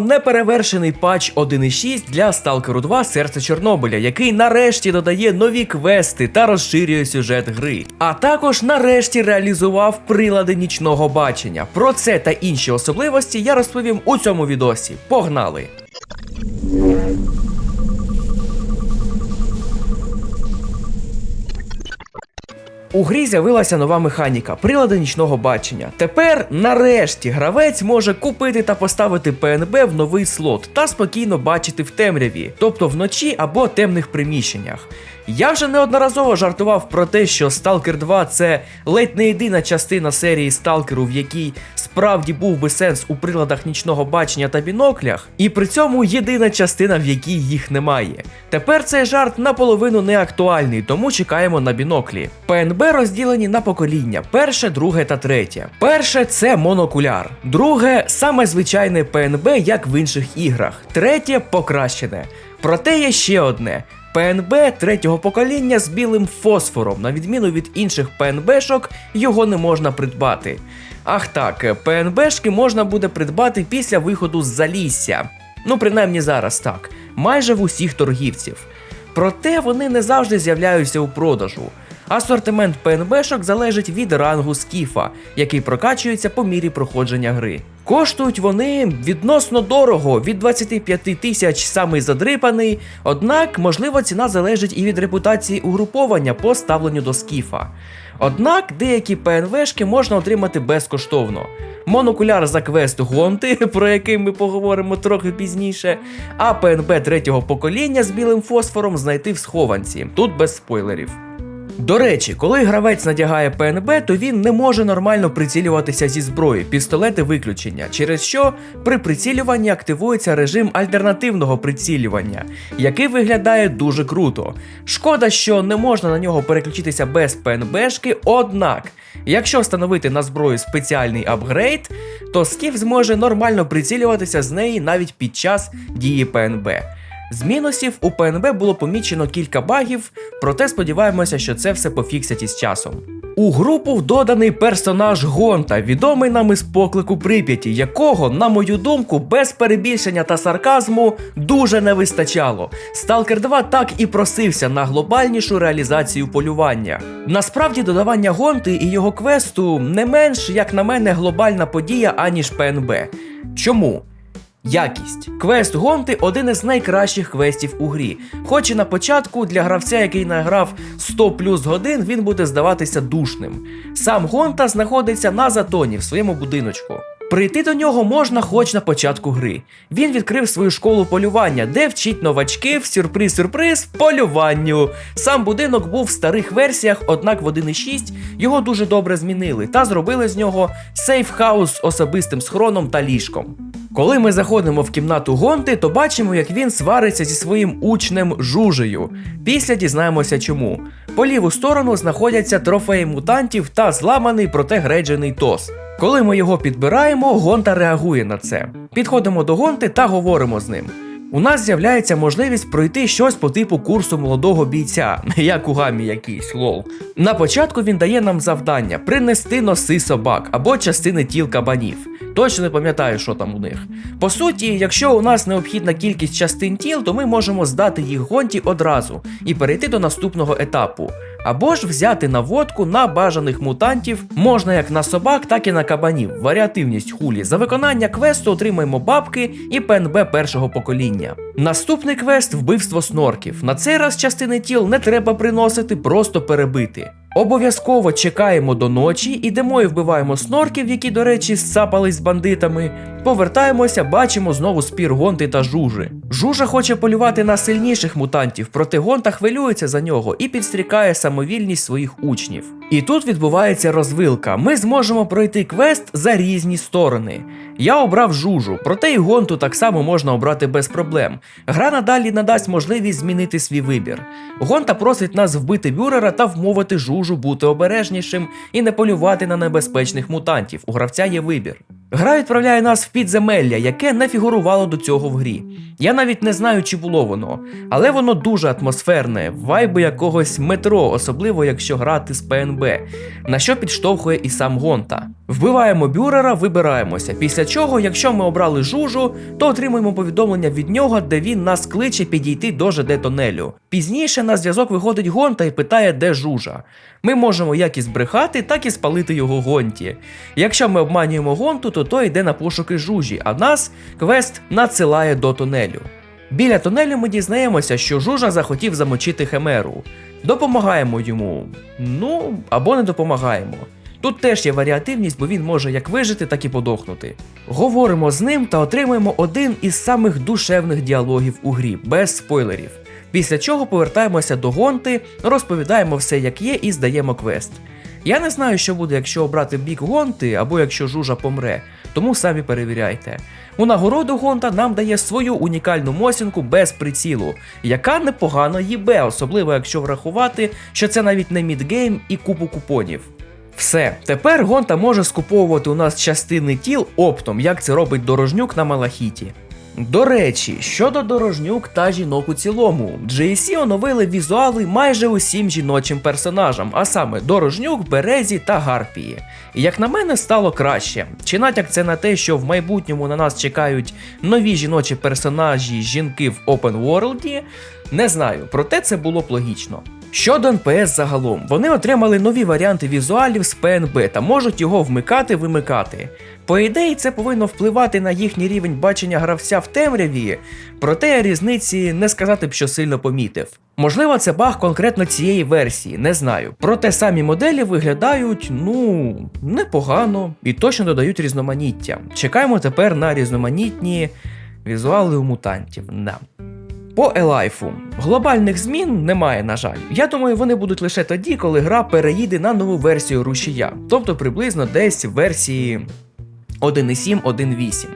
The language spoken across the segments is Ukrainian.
Неперевершений патч 1.6 для Stalker 2 Серце Чорнобиля, який нарешті додає нові квести та розширює сюжет гри. А також нарешті реалізував прилади нічного бачення. Про це та інші особливості я розповім у цьому відосі. Погнали! У грі з'явилася нова механіка прилади нічного бачення. Тепер, нарешті, гравець може купити та поставити ПНБ в новий слот та спокійно бачити в темряві, тобто вночі або темних приміщеннях. Я вже неодноразово жартував про те, що Stalker 2 це ледь не єдина частина серії Сталкеру, в якій справді був би сенс у приладах нічного бачення та біноклях, і при цьому єдина частина, в якій їх немає. Тепер цей жарт наполовину не актуальний, тому чекаємо на біноклі. ПНБ розділені на покоління: перше, друге та третє. Перше це монокуляр, друге саме звичайне ПНБ, як в інших іграх. Третє покращене. Проте є ще одне. ПНБ третього покоління з білим фосфором, на відміну від інших ПНБшок, його не можна придбати. Ах так, ПНБшки можна буде придбати після виходу з залісся. Ну, принаймні зараз так, майже в усіх торгівців. Проте вони не завжди з'являються у продажу. Асортимент ПНБшок залежить від рангу скіфа, який прокачується по мірі проходження гри. Коштують вони відносно дорого, від 25 тисяч самий задрипаний, однак, можливо, ціна залежить і від репутації угруповання по ставленню до скіфа. Однак деякі ПНВшки можна отримати безкоштовно. Монокуляр за квест Гонти, про який ми поговоримо трохи пізніше, а ПНБ третього покоління з білим фосфором знайти в схованці, тут без спойлерів. До речі, коли гравець надягає ПНБ, то він не може нормально прицілюватися зі зброї, пістолети виключення, через що при прицілюванні активується режим альтернативного прицілювання, який виглядає дуже круто. Шкода, що не можна на нього переключитися без ПНБшки, однак, якщо встановити на зброю спеціальний апгрейд, то скіф зможе нормально прицілюватися з неї навіть під час дії ПНБ. З мінусів у ПНБ було помічено кілька багів, проте сподіваємося, що це все пофіксять із часом. У групу доданий персонаж Гонта, відомий нам із поклику Прип'яті, якого, на мою думку, без перебільшення та сарказму дуже не вистачало. Stalker 2 так і просився на глобальнішу реалізацію полювання. Насправді, додавання Гонти і його квесту не менш, як на мене, глобальна подія, аніж ПНБ. Чому? Якість. Квест Гонти один із найкращих квестів у грі. Хоч і на початку для гравця, який награв 100 плюс годин, він буде здаватися душним. Сам Гонта знаходиться на затоні в своєму будиночку. Прийти до нього можна хоч на початку гри. Він відкрив свою школу полювання, де вчить новачків сюрприз-сюрприз полюванню. Сам будинок був в старих версіях, однак в 1.6 його дуже добре змінили та зробили з нього сейф-хаус з особистим схроном та ліжком. Коли ми заходимо в кімнату Гонти, то бачимо, як він свариться зі своїм учнем Жужею. Після дізнаємося чому. По ліву сторону знаходяться трофеї мутантів та зламаний проте грейджений тос. Коли ми його підбираємо, Гонта реагує на це. Підходимо до Гонти та говоримо з ним. У нас з'являється можливість пройти щось по типу курсу молодого бійця, як у гамі якийсь лол. На початку він дає нам завдання принести носи собак або частини тіл кабанів. Точно не пам'ятаю, що там у них. По суті, якщо у нас необхідна кількість частин тіл, то ми можемо здати їх гонті одразу і перейти до наступного етапу. Або ж взяти наводку на бажаних мутантів можна як на собак, так і на кабанів. Варіативність хулі. За виконання квесту отримаємо бабки і ПНБ першого покоління. Наступний квест вбивство снорків. На цей раз частини тіл не треба приносити, просто перебити. Обов'язково чекаємо до ночі, ідемо і вбиваємо снорків, які, до речі, зцапались з бандитами. Повертаємося, бачимо знову спір гонти та жужи. Жужа хоче полювати на сильніших мутантів, проте гонта хвилюється за нього і підстрікає самовільність своїх учнів. І тут відбувається розвилка. Ми зможемо пройти квест за різні сторони. Я обрав жужу, проте і гонту так само можна обрати без проблем. Гра надалі надасть можливість змінити свій вибір. Гонта просить нас вбити бюрера та вмовити жужу бути обережнішим і не полювати на небезпечних мутантів. У гравця є вибір. Гра відправляє нас в підземелля, яке не фігурувало до цього в грі. Я навіть не знаю, чи було воно, але воно дуже атмосферне, вайби якогось метро, особливо якщо грати з ПНБ, на що підштовхує і сам Гонта. Вбиваємо бюрера, вибираємося. Після чого, якщо ми обрали жужу, то отримуємо повідомлення від нього, де він нас кличе підійти до ЖД тонелю. Пізніше на зв'язок виходить Гонта і питає, де жужа. Ми можемо як і збрехати, так і спалити його гонті. Якщо ми обманюємо гонту, то той йде на пошуки жужі, а нас квест надсилає до тунелю. Біля тунелю ми дізнаємося, що жужа захотів замочити химеру. Допомагаємо йому, ну або не допомагаємо. Тут теж є варіативність, бо він може як вижити, так і подохнути. Говоримо з ним та отримуємо один із самих душевних діалогів у грі, без спойлерів. Після чого повертаємося до гонти, розповідаємо все як є і здаємо квест. Я не знаю, що буде, якщо обрати бік гонти або якщо жужа помре, тому самі перевіряйте. У нагороду гонта нам дає свою унікальну мосінку без прицілу, яка непогано їбе, особливо якщо врахувати, що це навіть не мідгейм і купу купонів. Все, тепер гонта може скуповувати у нас частини тіл оптом, як це робить дорожнюк на Малахіті. До речі, щодо дорожнюк та жінок у цілому, GSC оновили візуали майже усім жіночим персонажам, а саме Дорожнюк, Березі та Гарпії. І як на мене, стало краще. Чи натяк це на те, що в майбутньому на нас чекають нові жіночі персонажі, жінки в Open World, не знаю, проте це було б логічно. Щодо НПС загалом, вони отримали нові варіанти візуалів з ПНБ та можуть його вмикати-вимикати. По ідеї, це повинно впливати на їхній рівень бачення гравця в темряві, проте різниці не сказати б, що сильно помітив. Можливо, це баг конкретно цієї версії, не знаю. Проте самі моделі виглядають, ну, непогано і точно додають різноманіття. Чекаємо тепер на різноманітні візуали у мутантів. Да. По Елайфу глобальних змін немає, на жаль. Я думаю, вони будуть лише тоді, коли гра переїде на нову версію рушія, тобто приблизно десь в версії 1.7, 1.8.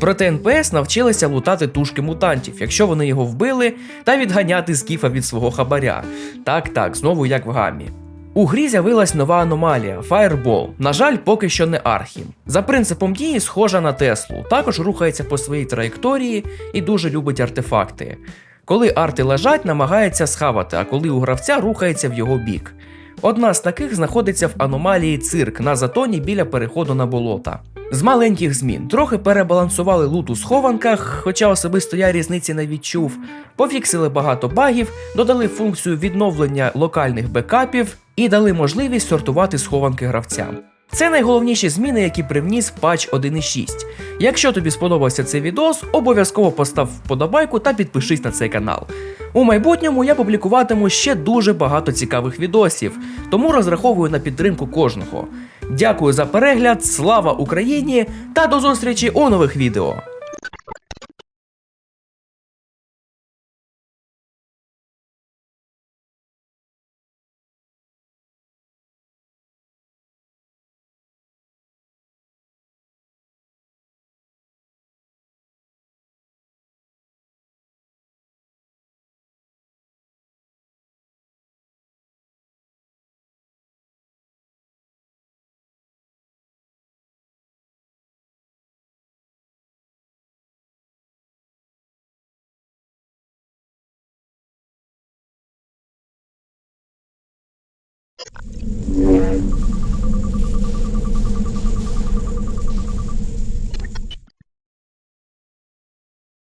Проте НПС навчилися лутати тушки мутантів, якщо вони його вбили, та відганяти скіфа від свого хабаря. Так, так, знову як в гамі. У грі з'явилась нова аномалія Fireball. На жаль, поки що не архі. За принципом дії схожа на Теслу, також рухається по своїй траєкторії і дуже любить артефакти. Коли арти лежать, намагається схавати, а коли у гравця рухається в його бік. Одна з таких знаходиться в аномалії цирк на затоні біля переходу на болота. З маленьких змін трохи перебалансували лут у схованках, хоча особисто я різниці не відчув, пофіксили багато багів, додали функцію відновлення локальних бекапів і дали можливість сортувати схованки гравцям. Це найголовніші зміни, які привніс патч 1.6. Якщо тобі сподобався цей відос, обов'язково постав вподобайку та підпишись на цей канал. У майбутньому я публікуватиму ще дуже багато цікавих відосів, тому розраховую на підтримку кожного. Дякую за перегляд, слава Україні та до зустрічі у нових відео!